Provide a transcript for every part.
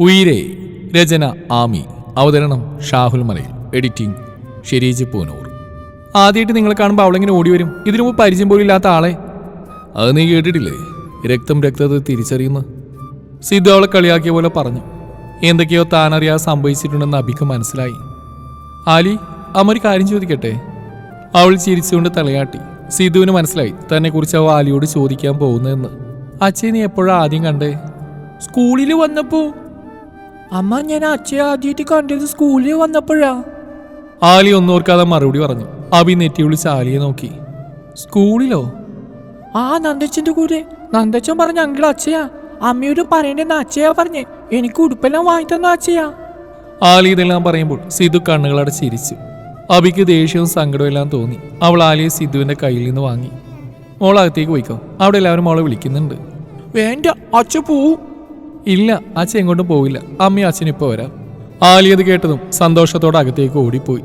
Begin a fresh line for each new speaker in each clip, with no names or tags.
ഉയിരേ രചന ആമി. അവതരണം ഷാഹുൽ മലയിൽ. എഡിറ്റിംഗ് ഷെരീജ് പൂനൂർ. ആദ്യമായിട്ട് നിങ്ങളെ കാണുമ്പോൾ അവളെങ്ങനെ ഓടി വരും? ഇതിനു മുമ്പ് പരിചയം പോലും ഇല്ലാത്ത ആളെ. അത് നീ കേട്ടിട്ടില്ലേ? രക്തം രക്തത്തെ തിരിച്ചറിയുന്നു. സിദ്ധു അവളെ കളിയാക്കിയ പോലെ പറഞ്ഞു. എന്തൊക്കെയോ താനറിയാതെ സംഭവിച്ചിട്ടുണ്ടെന്ന് അഭിക്ക് മനസ്സിലായി. ആലി അമ്മ ഒരു കാര്യം ചോദിക്കട്ടെ? അവൾ ചിരിച്ചുകൊണ്ട് തലയാട്ടി. സിദ്ധുവിന് മനസ്സിലായി. തന്നെ കുറിച്ച് അവ ആലിയോട് ചോദിക്കാൻ പോകുന്നതെന്ന്. അച്ഛനെ എപ്പോഴാ ആദ്യം കണ്ടേ? സ്കൂളിൽ വന്നപ്പോ അമ്മ ഞാൻ അച്ഛയെ ആദ്യമായിട്ട് കണ്ടത് സ്കൂളിൽ വന്നപ്പോഴാ. ആലി ഒന്നോർക്കാതെ മറുപടി പറഞ്ഞു. അഭി നെറ്റി വിളിച്ച് ആലിയെ നോക്കി. സ്കൂളിലോ? ആ നന്ദച്ചന്റെ കൂടെ. നന്ദച്ചൻ പറഞ്ഞ അങ്കിൾ അച്ഛയാ. അമ്മയോട് പറയണ്ടെന്ന് അച്ഛയാ പറഞ്ഞേ. എനിക്ക് ഉടുപ്പെല്ലാം വാങ്ങി തന്ന അച്ഛയാ. ആലി ഇതെല്ലാം പറയുമ്പോൾ സിധു കണ്ണുകളടെ ചിരിച്ചു. അബിക്ക് ദേഷ്യവും സങ്കടവും എല്ലാം തോന്നി. അവൾ ആലിയെ സിധുവിന്റെ കയ്യിൽ നിന്ന് വാങ്ങി. മോളകത്തേക്ക് പോയിക്കോ. അവിടെ എല്ലാവരും മോളെ വിളിക്കുന്നുണ്ട്. വേണ്ട അച്ഛ പോവും. ഇല്ല അച്ഛൻ എങ്ങോട്ടും പോവില്ല. അമ്മ അച്ഛൻ ഇപ്പോൾ വരാം. ആലി അത് കേട്ടതും സന്തോഷത്തോടെ അകത്തേക്ക് ഓടിപ്പോയി.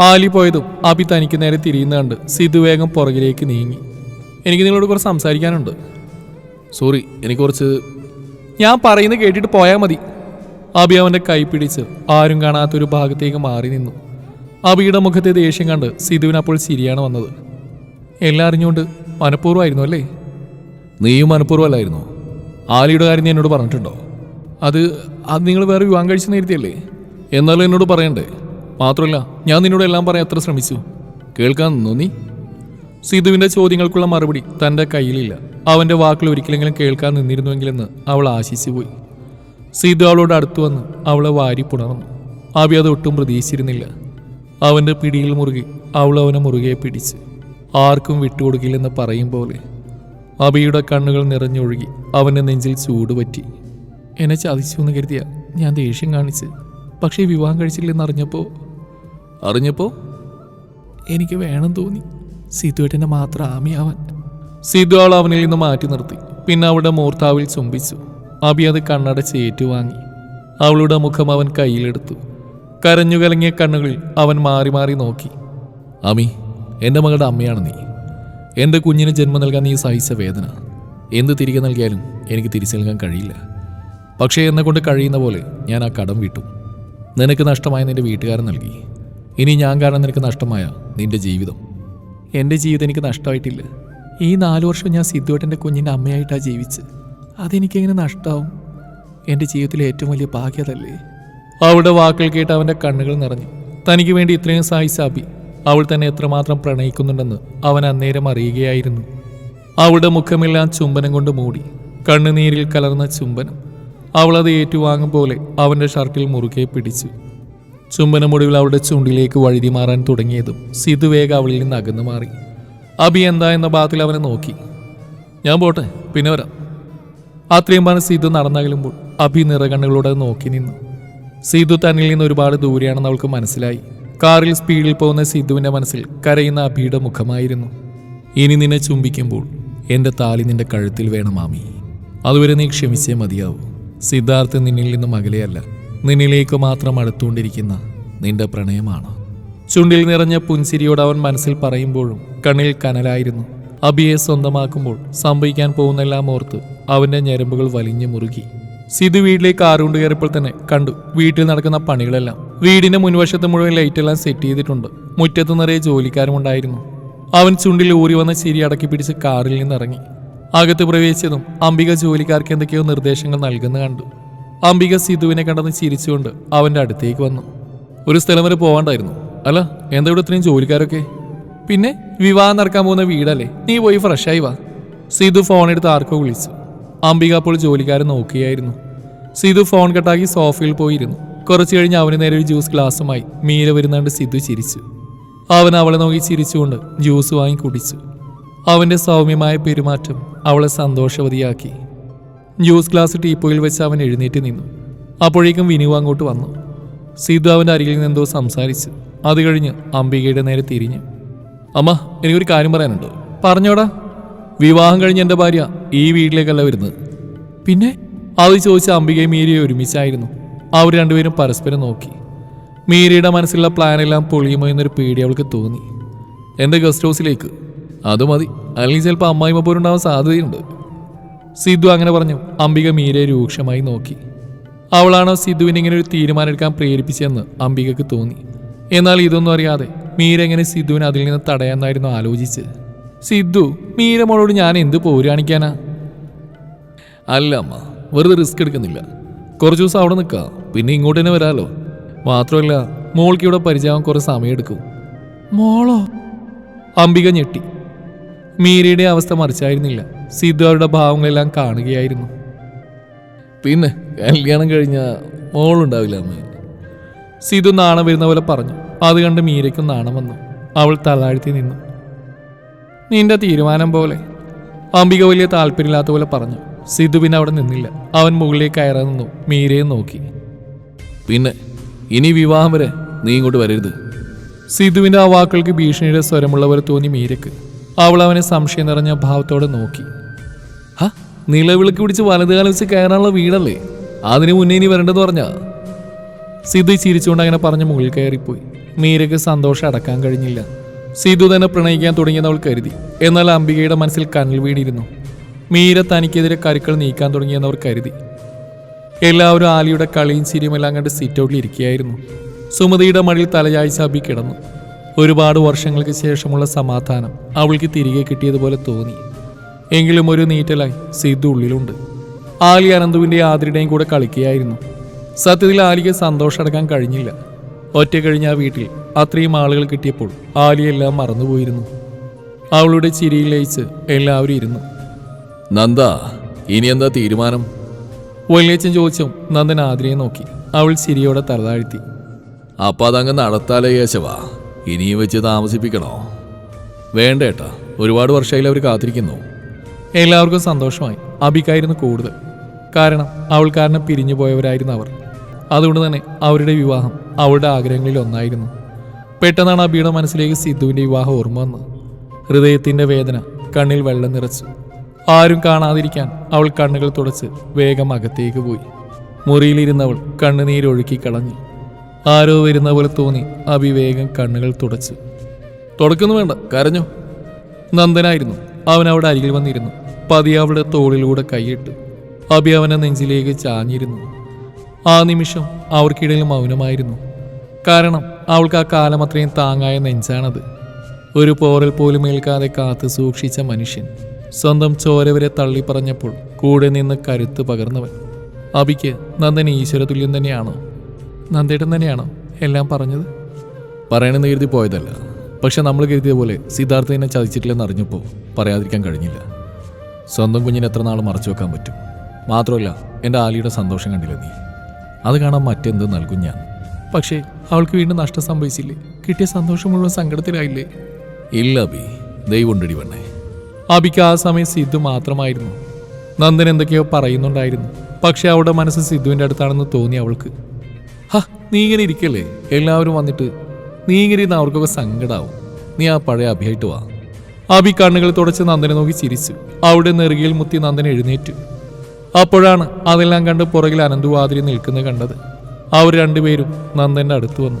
ആലി പോയതും അബി തനിക്ക് നേരെ തിരിയുന്ന കണ്ട് സിധു വേഗം പുറകിലേക്ക് നീങ്ങി. എനിക്ക് നിങ്ങളോട് കുറച്ച് സംസാരിക്കാനുണ്ട്. സോറി എനിക്ക് കുറച്ച് ഞാൻ പറയുന്നത് കേട്ടിട്ട് പോയാൽ മതി. അബി അവന്റെ കൈ പിടിച്ച് ആരും കാണാത്തൊരു ഭാഗത്തേക്ക് മാറി നിന്നു. അബിയുടെ മുഖത്തെ ദേഷ്യം കണ്ട് സിധുവിന് അപ്പോൾ ശരിയാണ് വന്നത്. എല്ലാം അറിഞ്ഞുകൊണ്ട് മനഃപൂർവമായിരുന്നു അല്ലേ? നീയും മനഃപൂർവമല്ലായിരുന്നു? ആലിയുടെ കാര്യം നീ എന്നോട് പറഞ്ഞിട്ടുണ്ടോ? അത് അത് നിങ്ങൾ വേറെ വിവാഹം കഴിച്ച് നേരത്തെയല്ലേ? എന്നാലും എന്നോട് പറയണ്ടേ? മാത്രമല്ല ഞാൻ നിന്നോട് എല്ലാം പറയാൻ എത്ര ശ്രമിച്ചു? കേൾക്കാൻ നിന്നു നീ? സിധുവിന്റെ ചോദ്യങ്ങൾക്കുള്ള മറുപടി തന്റെ കയ്യിലില്ല. അവന്റെ വാക്കുകൾ ഒരിക്കലെങ്കിലും കേൾക്കാൻ നിന്നിരുന്നുവെങ്കിലെന്ന് അവൾ ആശിച്ചു പോയി. സിധു അവളോട് അടുത്തു വന്ന് അവളെ വാരി പുണർന്നു. അബി അത് ഒട്ടും പ്രതീക്ഷിച്ചിരുന്നില്ല. അവന്റെ പിടിയിൽ മുറുകി അവൾ അവനെ മുറുകെ പിടിച്ച്. ആർക്കും വിട്ടുകൊടുക്കില്ലെന്ന് പറയും പോലെ അബിയുടെ കണ്ണുകൾ നിറഞ്ഞൊഴുകി അവന്റെ നെഞ്ചിൽ ചൂട് പറ്റി എന്നെ ചതിച്ചു എന്ന് കരുതിയ ഞാൻ ദേഷ്യം കാണിച്ച് പക്ഷേ വിവാഹം കഴിച്ചില്ലെന്ന് അറിഞ്ഞപ്പോൾ അറിഞ്ഞപ്പോൾ എനിക്ക് വേണം തോന്നി സിധുവേട്ടനെ മാത്രം ആമിയാവാൻ. സിധു ആൾ അവനിൽ നിന്ന് മാറ്റി നിർത്തി. പിന്നെ അവളുടെ മൂർത്താവിൽ ചുംബിച്ചു. അബി അത് കണ്ണടച്ച് ഏറ്റുവാങ്ങി. അവളുടെ മുഖം അവൻ കയ്യിലെടുത്തു. കരഞ്ഞു കലങ്ങിയ കണ്ണുകളിൽ അവൻ മാറി മാറി നോക്കി. അമി എന്റെ മകളുടെ അമ്മയാണ് നീ. എന്റെ കുഞ്ഞിന് ജന്മം നൽകാൻ നീ സഹിച്ച വേദന? എന്ത് തിരികെ നൽകിയാലും എനിക്ക് തിരിച്ചു നൽകാൻ കഴിയില്ല. പക്ഷേ എന്നെ കൊണ്ട് കഴിയുന്ന പോലെ ഞാൻ ആ കടം വിട്ടു. നിനക്ക് നഷ്ടമായ നിന്റെ വീട്ടുകാരൻ നൽകി. ഇനി ഞാൻ കാരണം നിനക്ക് നഷ്ടമായ നിന്റെ ജീവിതം. എന്റെ ജീവിതം എനിക്ക് നഷ്ടമായിട്ടില്ല. ഈ നാലു വർഷം ഞാൻ സിദ്ധുവേട്ടന്റെ കുഞ്ഞിന്റെ അമ്മയായിട്ടാണ് ജീവിച്ച്. അതെനിക്കെങ്ങനെ നഷ്ടമാവും എന്റെ ജീവിതത്തിലെ ഏറ്റവും വലിയ ഭാഗ്യതല്ലേ അവളുടെ വാക്കുകൾ കേട്ട് അവന്റെ കണ്ണുകൾ നിറഞ്ഞു. തനിക്ക് വേണ്ടി ഇത്രയും സഹായിച്ച അബി അവൾ തന്നെ എത്രമാത്രം പ്രണയിക്കുന്നുണ്ടെന്ന് അവൻ അന്നേരം അറിയുകയായിരുന്നു. അവളുടെ മുഖമെല്ലാം ചുംബനം കൊണ്ട് മൂടി കണ്ണുനീരിൽ കലർന്ന ചുംബനം. അവളത് ഏറ്റുവാങ്ങും പോലെ അവന്റെ ഷർട്ടിൽ മുറുകെ പിടിച്ചു. ചുംബനമൊടുവിൽ അവളുടെ ചുണ്ടിലേക്ക് വഴുതി മാറാൻ തുടങ്ങിയതും സിധു അവളിൽ നിന്ന് അകന്നു മാറി. അബി എന്താ എന്ന ഭാഗത്തിൽ അവനെ നോക്കി. ഞാൻ പോട്ടെ പിന്നെ വരാം. അത്രയും പറഞ്ഞ് സിധു നടന്നകലുമ്പോൾ അഭി നിറകണ്ണുകളോടെ നോക്കി നിന്നു. സിധു തന്നിൽ നിന്ന് ഒരുപാട് ദൂരെയാണെന്ന് അവൾക്ക് മനസ്സിലായി. കാറിൽ സ്പീഡിൽ പോകുന്ന സിദ്ധുവിന്റെ മനസ്സിൽ കരയുന്ന അഭിയുടെ മുഖമായിരുന്നു. ഇനി നിന്നെ ചുംബിക്കുമ്പോൾ എന്റെ താലി നിന്റെ കഴുത്തിൽ വേണം മാമി. അതുവരെ നീ ക്ഷമിച്ചേ മതിയാവൂ. സിദ്ധാർത്ഥ് നിന്നിൽ നിന്നും അകലെയല്ല നിന്നിലേക്ക് മാത്രം അടുത്തുകൊണ്ടിരിക്കുന്ന നിന്റെ പ്രണയമാണ്. ചുണ്ടിൽ നിറഞ്ഞ പുൻസിരിയോട് അവൻ മനസ്സിൽ പറയുമ്പോഴും കണ്ണിൽ കനലായിരുന്നു. അബിയെ സ്വന്തമാക്കുമ്പോൾ സംഭവിക്കാൻ പോകുന്നെല്ലാം ഓർത്ത് അവന്റെ ഞരമ്പുകൾ വലിഞ്ഞു മുറുകി. സിധു വീട്ടിലേക്ക് ആറുകൊണ്ട് കയറിയപ്പോൾ തന്നെ കണ്ടു വീട്ടിൽ നടക്കുന്ന പണികളെല്ലാം വീടിന്റെ മുൻവശത്ത് മുഴുവൻ ലൈറ്റെല്ലാം സെറ്റ് ചെയ്തിട്ടുണ്ട്. മുറ്റത്ത് നിറയെ ജോലിക്കാരും ഉണ്ടായിരുന്നു. അവൻ ചുണ്ടിൽ ഊറി വന്ന ചിരി അടക്കി പിടിച്ച് കാറിൽ നിന്നിറങ്ങി. അകത്ത് പ്രവേശിച്ചതും അംബിക ജോലിക്കാർക്ക് എന്തൊക്കെയോ നിർദ്ദേശങ്ങൾ നൽകുന്ന കണ്ടു. അംബിക സിധുവിനെ കണ്ടെന്ന് ചിരിച്ചുകൊണ്ട് അവന്റെ അടുത്തേക്ക് വന്നു. ഒരു സ്ഥലം വരെ പോവാണ്ടായിരുന്നു. അല്ല എന്താ ഇവിടെ ഇത്രയും ജോലിക്കാരൊക്കെ? പിന്നെ വിവാഹം നടക്കാൻ പോകുന്ന വീടല്ലേ? നീ പോയി ഫ്രഷായി വാ. സിധു ഫോൺ എടുത്ത് ആർക്കോ വിളിച്ചു. അംബിക അപ്പോൾ ജോലിക്കാരൻ നോക്കുകയായിരുന്നു. സിധു ഫോൺ കട്ടാക്കി സോഫയിൽ പോയിരുന്നു. കുറച്ചു കഴിഞ്ഞ് അവന് നേരെ ഒരു ജ്യൂസ് ഗ്ലാസുമായി മീര വരുന്നാണ്ട് സിദ്ധു ചിരിച്ചു. അവൻ അവളെ നോക്കി ചിരിച്ചുകൊണ്ട് ജ്യൂസ് വാങ്ങി കുടിച്ചു. അവന്റെ സൗമ്യമായ പെരുമാറ്റം അവളെ സന്തോഷവതിയാക്കി. ജ്യൂസ് ഗ്ലാസ് ടീപ്പോയിൽ വെച്ച് അവൻ എഴുന്നേറ്റ് നിന്നു. അപ്പോഴേക്കും വിനു അങ്ങോട്ട് വന്നു. സിദ്ധു അവന്റെ അരികിൽ നിന്ന് എന്തോ സംസാരിച്ചു. അത് കഴിഞ്ഞ് അംബികയുടെ നേരെ തിരിഞ്ഞു. അമ്മ എനിക്കൊരു കാര്യം പറയാനുണ്ട്. പറഞ്ഞോടാ. വിവാഹം കഴിഞ്ഞ് എന്റെ ഭാര്യ ഈ വീട്ടിലേക്കല്ല വരുന്നത്. പിന്നെ? അത് ചോദിച്ച അംബികയും മീരയും ഒരുമിച്ചായിരുന്നു. അവർ രണ്ടുപേരും പരസ്പരം നോക്കി. മീരയുടെ മനസ്സിലുള്ള പ്ലാനെല്ലാം പൊളിയുമോ എന്നൊരു പേടി അവൾക്ക് തോന്നി. എന്റെ ഗസ്റ്റ് ഹൗസിലേക്ക്. അത് മതി. അല്ലെങ്കിൽ ചിലപ്പോൾ അമ്മായിമ്മ പോലുണ്ടാവാൻ സാധ്യതയുണ്ട്. സിദ്ധു അങ്ങനെ പറഞ്ഞു. അംബിക മീരയെ രൂക്ഷമായി നോക്കി. അവളാണോ സിദ്ധുവിനെ ഇങ്ങനെ ഒരു തീരുമാനം എടുക്കാൻ പ്രേരിപ്പിച്ചതെന്ന് അംബികക്ക് തോന്നി. എന്നാൽ ഇതൊന്നും അറിയാതെ മീര എങ്ങനെ സിദ്ധുവിനെ അതിൽ നിന്ന് തടയാന്നായിരുന്നു ആലോചിച്ച്. സിദ്ധു മീര മോളോട് ഞാൻ എന്ത് പോരാണിക്കാനാ അല്ല അമ്മ. വെറുതെ റിസ്ക് എടുക്കുന്നില്ല. കുറച്ച് ദിവസം അവിടെ നിൽക്കാം പിന്നെ ഇങ്ങോട്ട് തന്നെ വരാലോ. മാത്രമല്ല മോൾക്ക് ഇവിടെ പരിചയം കുറേ സമയമെടുക്കും. മോളോ? അംബിക ഞെട്ടി. മീരയുടെ അവസ്ഥ മറിച്ചായിരുന്നില്ല. സിദ്ധു അവരുടെ ഭാവങ്ങളെല്ലാം കാണുകയായിരുന്നു. പിന്നെ കല്യാണം കഴിഞ്ഞ മോളുണ്ടാവില്ല അമ്മ സിധു നാണം വരുന്ന പോലെ പറഞ്ഞു. അത് കണ്ട് മീരയ്ക്കും നാണം വന്നു. അവൾ തലാഴ്ത്തി നിന്നു. നിന്റെ തീരുമാനം പോലെ. അംബിക വലിയ താല്പര്യമില്ലാത്ത പോലെ പറഞ്ഞു. പിന്നെ അവിടെ നിന്നില്ല. അവൻ മുകളിലേക്ക് കയറാൻ നിന്നു. മീരയെ നോക്കി. പിന്നെ ഇനി വിവാഹം വരെ നീ ഇങ്ങോട്ട് വരരുത്. സിധുവിന്റെ ആ വാക്കുകൾക്ക് ഭീഷണിയുടെ സ്വരമുള്ളവർ തോന്നി മീരയ്ക്ക്. അവൾ അവനെ സംശയം നിറഞ്ഞ ഭാവത്തോടെ നോക്കി. ആ നിലവിളക്ക് പിടിച്ച് വലതുകാലം വെച്ച് കയറാനുള്ള വീടല്ലേ? അതിനു മുന്നേ ഇനി വരേണ്ടത് പറഞ്ഞാ? സിധു ചിരിച്ചുകൊണ്ട് അങ്ങനെ പറഞ്ഞ് മുകളിൽ കയറിപ്പോയി. മീരയ്ക്ക് സന്തോഷം അടക്കാൻ കഴിഞ്ഞില്ല. സിധു തന്നെ പ്രണയിക്കാൻ തുടങ്ങിയെന്ന് അവൾ കരുതി. എന്നാൽ അംബികയുടെ മനസ്സിൽ കണ്ണിൽ വീണിരുന്നു. മീര തനിക്കെതിരെ കരുക്കൾ നീക്കാൻ തുടങ്ങിയെന്ന് അവർ കരുതി. എല്ലാവരും ആലിയുടെ കളിയും സിരിയുമെല്ലാം കണ്ട് സിറ്റ് ഔട്ടിൽ ഇരിക്കുകയായിരുന്നു. സുമതിയുടെ മടിയിൽ തലയാഴ്ച അബി കിടന്നു. ഒരുപാട് വർഷങ്ങൾക്ക് ശേഷമുള്ള സമാധാനം അവൾക്ക് തിരികെ കിട്ടിയതുപോലെ തോന്നി. എങ്കിലും ഒരു നീറ്റലായി സിദ്ധു ഉള്ളിലുണ്ട്. ആലി അനന്തുവിന്റെ ആതിരുടെയും കൂടെ കളിക്കുകയായിരുന്നു. സത്യത്തിൽ ആലിക്ക് സന്തോഷമടക്കാൻ കഴിഞ്ഞില്ല. ഒറ്റ കഴിഞ്ഞ ആ വീട്ടിൽ അത്രയും ആളുകൾ കിട്ടിയപ്പോൾ ആലിയെല്ലാം മറന്നുപോയിരുന്നു. അവളുടെ ചിരിയിൽ ലയിച്ച് എല്ലാവരും ഇരുന്നു.
നന്ദ ഇനി എന്താ തീരുമാനം?
വലിയച്ഛൻ ചോദിച്ചും നന്ദൻ ആതിരയെ നോക്കി. അവൾ ചിരിയോടെ തലതാഴ്ത്തി.
അപ്പൊ അതങ്ങ് നടത്താലേ യേശവാ ഇനിയും വെച്ച് താമസിപ്പിക്കണോ? വേണ്ട ഏട്ടാ ഒരുപാട് വർഷമായി അവർ കാത്തിരിക്കുന്നു.
എല്ലാവർക്കും സന്തോഷമായി. അബിക്കായിരുന്നു കൂടുതൽ. കാരണം അവൾ കാരണം പിരിഞ്ഞു പോയവരായിരുന്നു അവർ. അതുകൊണ്ട് തന്നെ അവരുടെ വിവാഹം അവളുടെ ആഗ്രഹങ്ങളിൽ ഒന്നായിരുന്നു. പെട്ടെന്നാണ് അബിയുടെ മനസ്സിലേക്ക് സിദ്ധുവിന്റെ വിവാഹം ഓർമ്മ വന്നത്. ഹൃദയത്തിന്റെ വേദന കണ്ണിൽ വെള്ളം നിറച്ചു. ആരും കാണാതിരിക്കാൻ അവൾ കണ്ണുകൾ തുടച്ച് വേഗം അകത്തേക്ക് പോയി. മുറിയിലിരുന്നവൾ കണ്ണുനീരൊഴുക്കി കളഞ്ഞു. ആരോ വരുന്ന പോലെ തോന്നി അബി വേഗം കണ്ണുകൾ തുടച്ചു. തുടക്കുന്നു വേണ്ട കരഞ്ഞോ? നന്ദനായിരുന്നു. അവൻ അവിടെ അരികിൽ വന്നിരുന്നു. പതി അവളുടെ തോളിലൂടെ കൈയിട്ടു അബി അവനെ നെഞ്ചിലേക്ക് ചാഞ്ഞിരുന്നു. ആ നിമിഷം അവർക്കിടയിൽ മൗനമായിരുന്നു. കാരണം അവൾക്ക് ആ കാലം അത്രയും താങ്ങായ നെഞ്ചാണത്. ഒരു പോറൽ പോലും ഏൽക്കാതെ കാത്തു സൂക്ഷിച്ച മനുഷ്യൻ. സ്വന്തം ചോരവരെ തള്ളിപ്പറഞ്ഞപ്പോൾ കൂടെ നിന്ന് കരുത്ത് പകർന്നവൻ അബിക്ക് നന്ദൻ ഈശ്വരതുല്യം തന്നെയാണോ? നന്ദേട്ടൻ തന്നെയാണോ എല്ലാം പറഞ്ഞത്?
പറയണമെന്ന് കരുതി പോയതല്ല. പക്ഷെ നമ്മൾ കരുതിയ പോലെ സിദ്ധാർത്ഥനെ ചതിച്ചിട്ടില്ലെന്ന് അറിഞ്ഞപ്പോൾ പറയാതിരിക്കാൻ കഴിഞ്ഞില്ല. സ്വന്തം കുഞ്ഞിനെ എത്ര നാൾ മറച്ചു വെക്കാൻ പറ്റും? മാത്രമല്ല എന്റെ ആലിയുടെ സന്തോഷം കണ്ടില്ല നീ? അത് കാണാൻ മറ്റെന്ത് നൽകും ഞാൻ?
പക്ഷേ അവൾക്ക് വീണ്ടും നഷ്ടം സംഭവിച്ചില്ലേ? കിട്ടിയ സന്തോഷം മുഴുവൻ സങ്കടത്തിലായില്ലേ?
ഇല്ല ബി ദൈവം ഉണ്ടടി പെണ്ണേ.
അബിക്ക് ആ സമയം സിദ്ധു മാത്രമായിരുന്നു. നന്ദൻ എന്തൊക്കെയോ പറയുന്നുണ്ടായിരുന്നു. പക്ഷെ അവളുടെ മനസ്സ് സിദ്ധുവിന്റെ അടുത്താണെന്ന് തോന്നി അവൾക്ക്. ഹ നീ ഇങ്ങനെ ഇരിക്കല്ലേ? എല്ലാവരും വന്നിട്ട് നീ ഇങ്ങനെ ഇരുന്ന് അവർക്കൊക്കെ സങ്കടാവും. നീ ആ പഴയ അഭിയായിട്ട് വാ. അബി കണ്ണുകൾ തുടച്ച് നന്ദനെ നോക്കി ചിരിച്ചു. അവിടെ നെറുകയിൽ മുത്തി നന്ദൻ എഴുന്നേറ്റു. അപ്പോഴാണ് അതെല്ലാം കണ്ട് പുറകിൽ അനന്തു വാതിരി നിൽക്കുന്നത് കണ്ടത്. അവർ രണ്ടുപേരും നന്ദന്റെ അടുത്ത് വന്നു.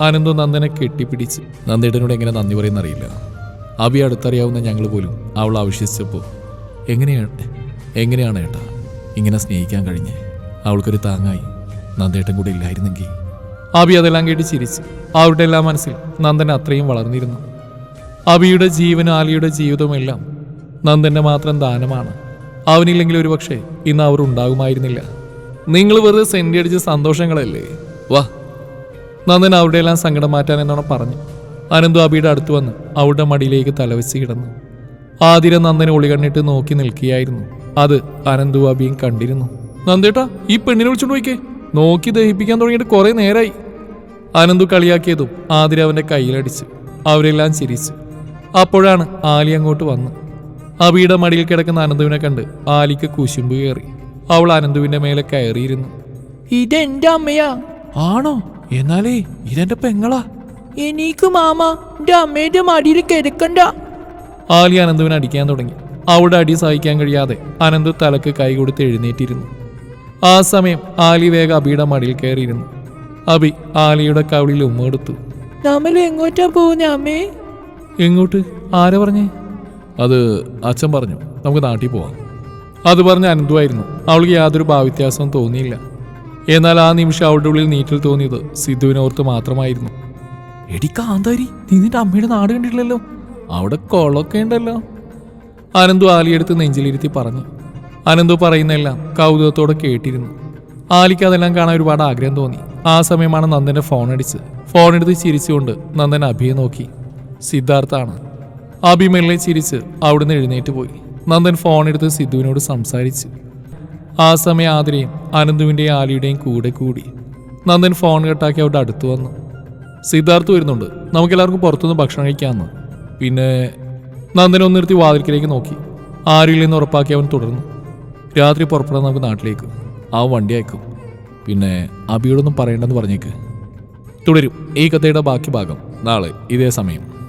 അനന്തു നന്ദനെ കെട്ടിപ്പിടിച്ച്
നന്ദേട്ടനോട് എങ്ങനെ നന്ദി പറയുന്നറിയില്ല? അബി അടുത്തറിയാവുന്ന ഞങ്ങൾ പോലും അവൾ ആവശ്യസിച്ചപ്പോൾ എങ്ങനെയാണ് എങ്ങനെയാണ് ഏട്ടാ? ഇങ്ങനെ സ്നേഹിക്കാൻ കഴിഞ്ഞ്? അവൾക്കൊരു താങ്ങായി. നന്ദേട്ടൻ കൂടെ ഇല്ലായിരുന്നെങ്കിൽ.
അബി അതെല്ലാം കേട്ട് ചിരിച്ചു അവരുടെ എല്ലാ മനസ്സിൽ നന്ദൻ അത്രയും വളർന്നിരുന്നു. അബിയുടെ ജീവൻ ആലിയുടെ ജീവിതമെല്ലാം നന്ദന്റെ മാത്രം ദാനമാണ്. അവനില്ലെങ്കിൽ ഒരുപക്ഷെ ഇന്ന് അവർ ഉണ്ടാകുമായിരുന്നില്ല. നിങ്ങൾ വെറുതെ സെന്റി അടിച്ച് സന്തോഷങ്ങളല്ലേ? വാ. നന്ദൻ അവരുടെ എല്ലാം സങ്കടം മാറ്റാൻ എന്നോണം പറഞ്ഞു. അനന്തു അബിയുടെ അടുത്ത് വന്ന് അവളുടെ മടിയിലേക്ക് തലവെച്ച് കിടന്നു. ആതിര നന്ദനെ ഒളികണ്ണിട്ട് നോക്കി നിൽക്കുകയായിരുന്നു. അത് അനന്തു അബിയും കണ്ടിരുന്നു. നന്ദേട്ടാ ഈ പെണ്ണിനെ വിളിച്ചോണ്ട് പോയിക്കേ. നോക്കി ദഹിപ്പിക്കാൻ തുടങ്ങിയിട്ട് കുറേ നേരമായി അനന്തു കളിയാക്കിയതും ആതിര അവന്റെ കയ്യിലടിച്ചു അവരെല്ലാം ചിരിച്ചു. അപ്പോഴാണ് ആലി അങ്ങോട്ട് വന്ന്. അബിയുടെ മടിയിൽ കിടക്കുന്ന അനന്തുവിനെ കണ്ട് ആലിക്ക് കുശുമ്പ് കയറി. അവൾ അനന്തുവിന്റെ മേലെ കയറിയിരുന്നു.
ഇതെന്റെ അമ്മയാ.
ആണോ? എന്നാലേ ഇതെന്റെ പെങ്ങളാ.
എനിക്ക് മാമ എന്റെ അമ്മയുടെ മടിയിൽ കിടക്കണ്ട.
ആലി അനന്തുവിനെ അടിക്കാൻ തുടങ്ങി. അവിടെ അടി സഹിക്കാൻ കഴിയാതെ അനന്ത് തലക്ക് കൈ കൊടുത്ത് എഴുന്നേറ്റിരുന്നു. ആ സമയം ആലി വേഗം അബിയുടെ മടിയിൽ കയറിയിരുന്നു. അബി ആലിയുടെ കവിളിൽ ഉമ്മ കൊടുത്തു
നമ്മൾ എങ്ങോട്ടാ പോകുന്ന അമ്മേ?
എങ്ങോട്ട്? ആരെ പറഞ്ഞേ?
അത് അച്ഛൻ പറഞ്ഞു. നമുക്ക് നാട്ടിൽ പോവാം.
അത് പറഞ്ഞ അനന്തുവായിരുന്നു അവൾക്ക് യാതൊരു ഭാവ്യത്യാസവും തോന്നിയില്ല. എന്നാൽ ആ നിമിഷം അവളുടെ ഉള്ളിൽ നീറ്റിൽ തോന്നിയത് സിദ്ധുവിനോർത്ത് മാത്രമായിരുന്നു. എടി കാന്താരി നീ നിന്റെ അമ്മയുടെ നാട് കണ്ടിട്ടില്ലല്ലോ. അവിടെ കൊളൊക്കെ ഉണ്ടല്ലോ. അനന്തു ആലിയെടുത്ത് നെഞ്ചിലിരുത്തി പറഞ്ഞു. അനന്തു പറയുന്നതെല്ലാം കൗതുകത്തോടെ കേട്ടിരുന്നു. ആലിക്ക് അതെല്ലാം കാണാൻ ഒരുപാട് ആഗ്രഹം തോന്നി. ആ സമയമാണ് നന്ദന്റെ ഫോൺ അടിച്ച്. ഫോൺ എടുത്ത് ചിരിച്ചുകൊണ്ട് നന്ദൻ അഭിയെ നോക്കി. സിദ്ധാർത്ഥാണ് അഭി മെല്ലെ ചിരിച്ച് അവിടുന്ന് എഴുന്നേറ്റ് പോയി. നന്ദൻ ഫോൺ എടുത്ത് സിദ്ധുവിനോട് സംസാരിച്ചു. ആ സമയം ആതിരയും അനന്തുവിന്റെയും ആലിയുടെയും കൂടെ കൂടി. നന്ദൻ ഫോൺ കട്ടാക്കി അവിടെ അടുത്തു വന്നു. സിദ്ധാർത്ഥ് വരുന്നുണ്ട്. നമുക്കെല്ലാവർക്കും പുറത്തുനിന്ന് ഭക്ഷണം കഴിക്കാമെന്ന് പിന്നെ നന്ദനെ ഒന്ന് നിർത്തി വാതിൽക്കിലേക്ക് നോക്കി. ആരില്ലെന്ന് ഉറപ്പാക്കി അവൻ തുടർന്നു. രാത്രി പുറപ്പെടാൻ നമുക്ക് നാട്ടിലേക്ക്. ആ വണ്ടി അയക്കും. പിന്നെ അബിയോടൊന്നും പറയണ്ടെന്ന് പറഞ്ഞേക്ക്. തുടരും. ഈ കഥയുടെ ബാക്കി ഭാഗം നാളെ ഇതേ സമയം.